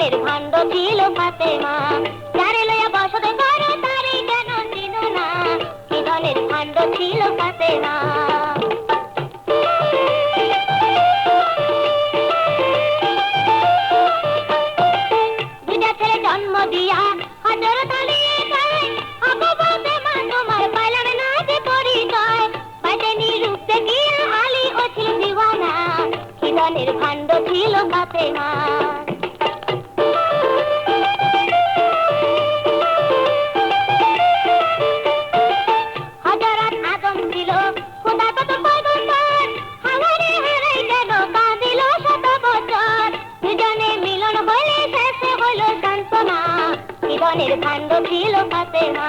ধনের ভাণ্ড ছিল ফাতেমা। যারে লইয়া বসত করো তারে কেন চিনো না ধনের ভাণ্ড ছিল দুইটা ছেলে জন্ম দিয়া হাজার তালিয়ে যায়। আগো ফাতেমা তোমার না ছিল দিওয়ানা। হাজারাত দিল। খোদা কত পয়গম্বর হাওয়ারে হারাই গেল কাঁদিল শত বছর। দুজনে মিলন হইলে শেষে হইল সান্ত্বনা জীবনের ভাণ্ড ছিল ফাতেমা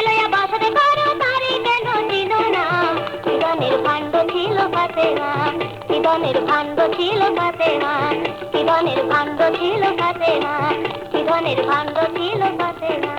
ছিল ফাতেমা কি ধনের ভাণ্ড ছিল ফাতেমা কি ধনের ভাণ্ড ছিল ফাতেমা কি ধনের ভাণ্ড ছিল ফাতেমা